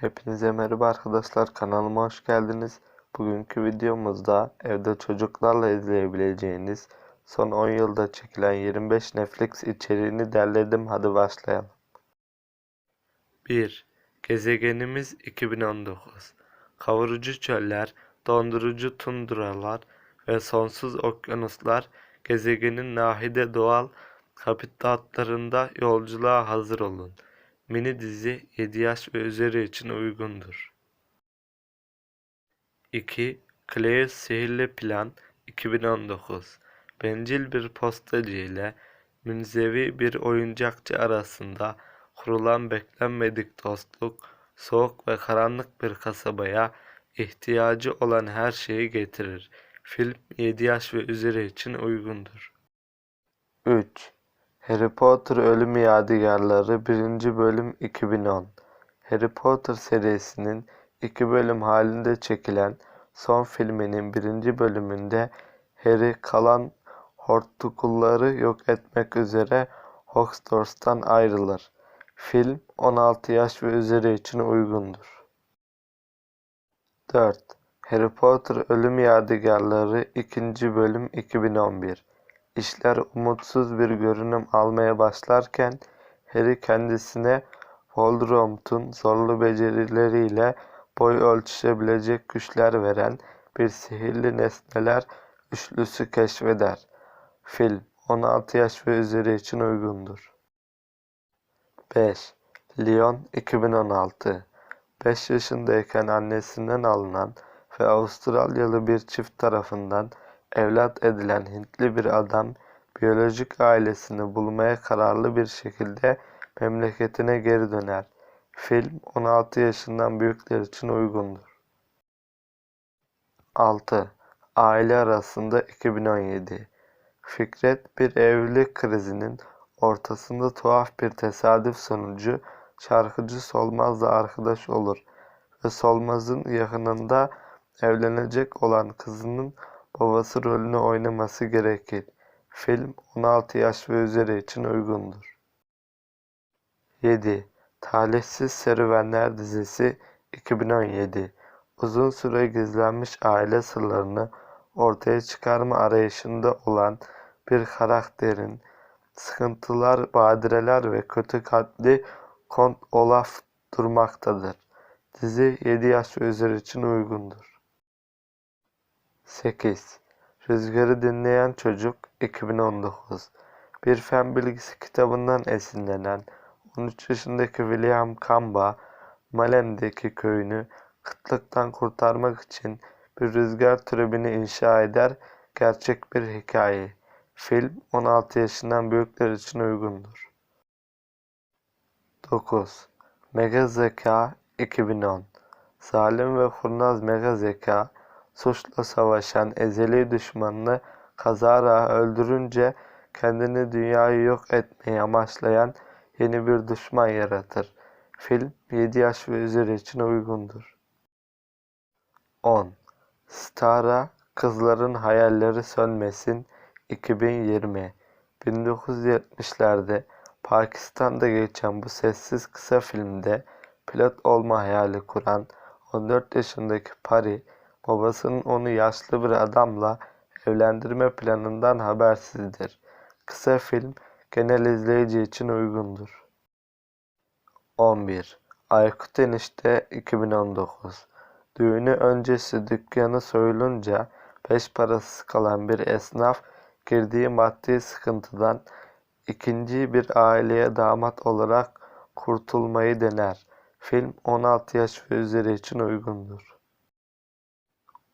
Hepinize merhaba arkadaşlar kanalıma hoş geldiniz. Bugünkü videomuzda evde çocuklarla izleyebileceğiniz son 10 yılda çekilen 25 Netflix içeriğini derledim. Hadi başlayalım. 1. Gezegenimiz 2019 Kavurucu çöller, dondurucu tundralar ve sonsuz okyanuslar gezegenin nahide doğal habitatlarında yolculuğa hazır olun. Mini dizi 7 yaş ve üzeri için uygundur. 2. Claire's Sihirli Plan 2019 Bencil bir postacı ile münzevi bir oyuncakçı arasında kurulan beklenmedik dostluk, soğuk ve karanlık bir kasabaya ihtiyacı olan her şeyi getirir. Film 7 yaş ve üzeri için uygundur. 3. Harry Potter Ölüm Yadigarları 1. Bölüm 2010 Harry Potter serisinin iki bölüm halinde çekilen son filminin birinci bölümünde Harry kalan Hortkulları yok etmek üzere Hogwarts'tan ayrılır. Film 16 yaş ve üzeri için uygundur. 4. Harry Potter Ölüm Yadigarları 2. Bölüm 2011 İşler umutsuz bir görünüm almaya başlarken Harry kendisine Voldemort'un zorlu becerileriyle boy ölçüşebilecek güçler veren bir sihirli nesneler üçlüsü keşfeder. Film 16 yaş ve üzeri için uygundur. 5. Lyon 2016 5 yaşındayken annesinden alınan ve Avustralyalı bir çift tarafından evlat edilen Hintli bir adam biyolojik ailesini bulmaya kararlı bir şekilde memleketine geri döner. Film 16 yaşından büyükler için uygundur. 6. Aile arasında 2017 Fikret bir evlilik krizinin ortasında tuhaf bir tesadüf sonucu şarkıcı Solmaz'la arkadaş olur ve Solmaz'ın yakınında evlenecek olan kızının babası rolünü oynaması gerekir. Film 16 yaş ve üzeri için uygundur. 7. Talihsiz Serüvenler dizisi 2017 Uzun süre gizlenmiş aile sırlarını ortaya çıkarma arayışında olan bir karakterin sıkıntılar, badireler ve kötü kalpli Kont Olaf durmaktadır. Dizi 7 yaş ve üzeri için uygundur. 8. Rüzgarı Dinleyen Çocuk 2019 Bir fen bilgisi kitabından esinlenen 13 yaşındaki William Kamba, Malem'deki köyünü kıtlıktan kurtarmak için bir rüzgar türbini inşa eder, gerçek bir hikaye. Film 16 yaşından büyükler için uygundur. 9. Mega Zeka 2010 Zalim ve kurnaz mega zeka, suçla savaşan ezeli düşmanını kazara öldürünce kendini dünyayı yok etmeyi amaçlayan yeni bir düşman yaratır. Film 7 yaş ve üzeri için uygundur. 10. Stara Kızların Hayalleri Sönmesin 2020 1970'lerde Pakistan'da geçen bu sessiz kısa filmde pilot olma hayali kuran 14 yaşındaki Pari, babasının onu yaşlı bir adamla evlendirme planından habersizdir. Kısa film genel izleyici için uygundur. 11. Aykut Enişte 2019 Düğünü öncesi dükkanı soyulunca beş parasız kalan bir esnaf girdiği maddi sıkıntıdan ikinci bir aileye damat olarak kurtulmayı dener. Film 16 yaş ve üzeri için uygundur.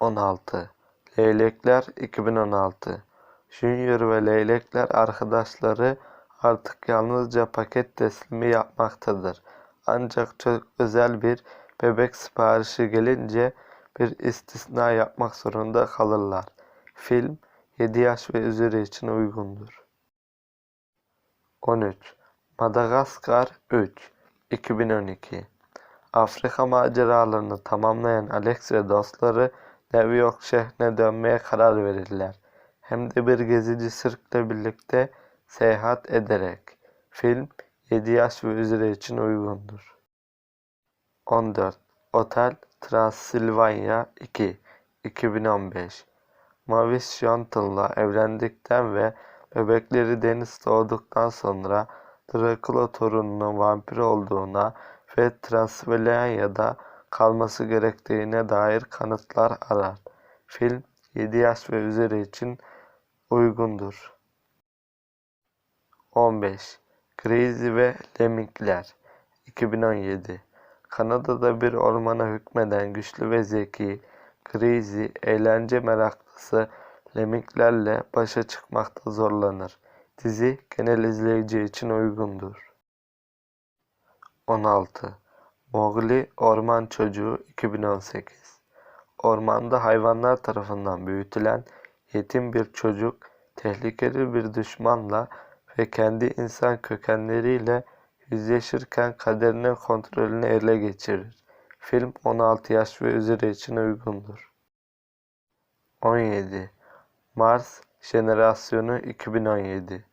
16. Leylekler 2016 Junior ve Leylekler arkadaşları artık yalnızca paket teslimi yapmaktadır. Ancak çok özel bir bebek siparişi gelince bir istisna yapmak zorunda kalırlar. Film 7 yaş ve üzeri için uygundur. 13. Madagaskar 3 2012 Afrika maceralarını tamamlayan Alex ve dostları New York şehrine dönmeye karar verirler. Hem de bir gezici sirkle birlikte seyahat ederek. Film 7 yaş ve üzeri için uygundur. 14. Otel Transilvanya 2 2015 Mavis Johnton'la evlendikten ve bebekleri Deniz doğduktan sonra Dracula torununun vampir olduğuna ve Transilvanya'da kalması gerektiğine dair kanıtlar arar. Film 7 yaş ve üzeri için uygundur. 15. Crazy ve Lemmingler 2017 Kanada'da bir ormana hükmeden güçlü ve zeki, Crazy, eğlence meraklısı Lemminglerle başa çıkmakta zorlanır. Dizi genel izleyici için uygundur. 16. Mowgli Orman Çocuğu 2018 Ormanda hayvanlar tarafından büyütülen yetim bir çocuk tehlikeli bir düşmanla ve kendi insan kökenleriyle yüzleşirken kaderinin kontrolünü ele geçirir. Film 16 yaş ve üzeri için uygundur. 17. Mars Jenerasyonu 2017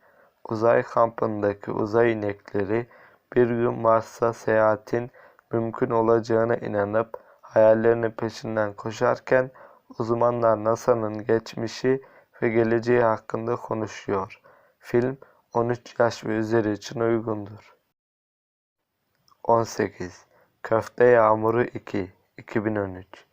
Uzay kampındaki uzay inekleri bir gün Mars'a seyahatin mümkün olacağına inanıp hayallerinin peşinden koşarken uzmanlar NASA'nın geçmişi ve geleceği hakkında konuşuyor. Film 13 yaş ve üzeri için uygundur. 18. Köfte Yağmuru 2 2013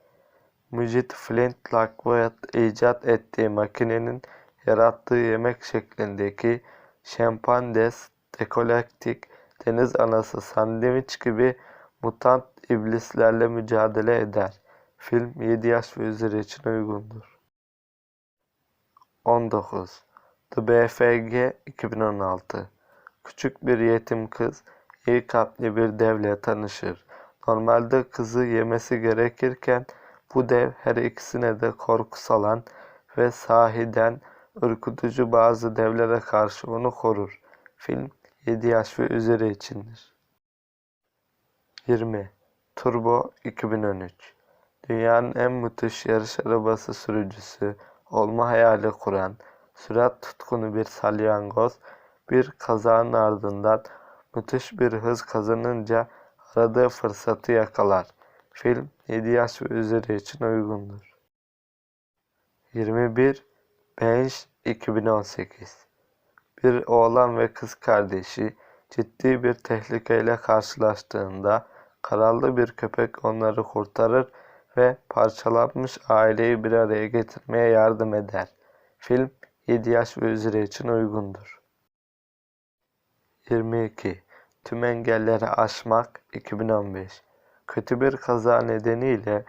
Mucit Flint Lockwood icat ettiği makinenin yarattığı yemek şeklindeki Champandes dekolaktik deniz anası sandviç gibi mutant iblislerle mücadele eder. Film 7 yaş ve üzeri için uygundur. 19. The BFG 2016 Küçük bir yetim kız iyi kalpli bir devle tanışır. Normalde kızı yemesi gerekirken bu dev her ikisine de korku salan ve sahiden ürkütücü bazı devlere karşı onu korur. Film 7 yaş ve üzeri içindir. 20. Turbo 2013 Dünyanın en müthiş yarış arabası sürücüsü olma hayali kuran, sürat tutkunu bir salyangoz, bir kazanın ardından müthiş bir hız kazanınca aradığı fırsatı yakalar. Film 7 yaş ve üzeri için uygundur. 21. Bench 2018 Bir oğlan ve kız kardeşi ciddi bir tehlikeyle karşılaştığında kararlı bir köpek onları kurtarır ve parçalanmış aileyi bir araya getirmeye yardım eder. Film 7 yaş ve üzeri için uygundur. 22. Tüm engelleri aşmak 2015 Kötü bir kaza nedeniyle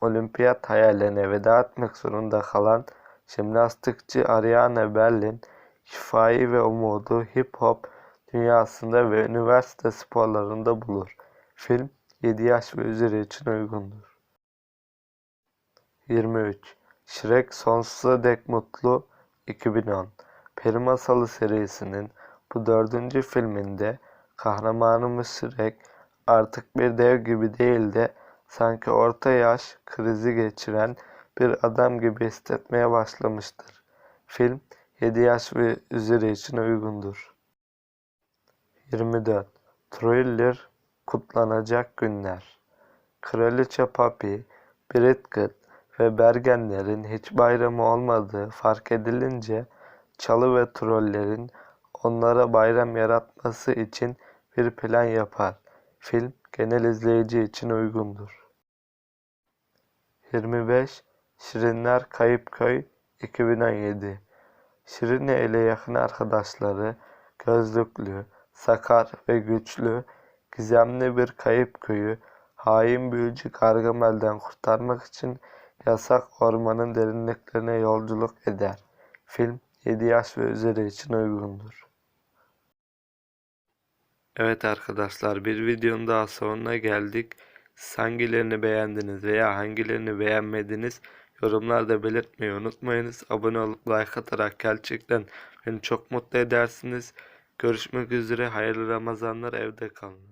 olimpiyat hayallerine veda etmek zorunda kalan jimnastikçi Ariana Berlin, şifayı ve umudu hip hop dünyasında ve üniversite sporlarında bulur. Film 7 yaş ve üzeri için uygundur. 23. Shrek Sonsuza Dek Mutlu 2010 Peri Masalı serisinin bu dördüncü filminde kahramanımız Shrek artık bir dev gibi değil de sanki orta yaş krizi geçiren bir adam gibi hissetmeye başlamıştır. Film 7 yaş ve üzeri için uygundur. 24. Thriller Kutlanacak Günler Kraliçe Poppy, Bridget ve Bergenlerin hiç bayramı olmadığı fark edilince çalı ve trollerin onlara bayram yaratması için bir plan yapar. Film genel izleyici için uygundur. 25. Şirinler Kayıp Köy 2017 Şirine ile yakın arkadaşları gözlüklü, sakar ve güçlü, gizemli bir kayıp köyü hain büyücü Gargamel'den kurtarmak için yasak ormanın derinliklerine yolculuk eder. Film 7 yaş ve üzeri için uygundur. Evet arkadaşlar bir videonun daha sonuna geldik. Hangilerini beğendiniz veya hangilerini beğenmediniz yorumlarda belirtmeyi unutmayınız. Abone olup like atarak gerçekten beni çok mutlu edersiniz. Görüşmek üzere hayırlı Ramazanlar evde kalın.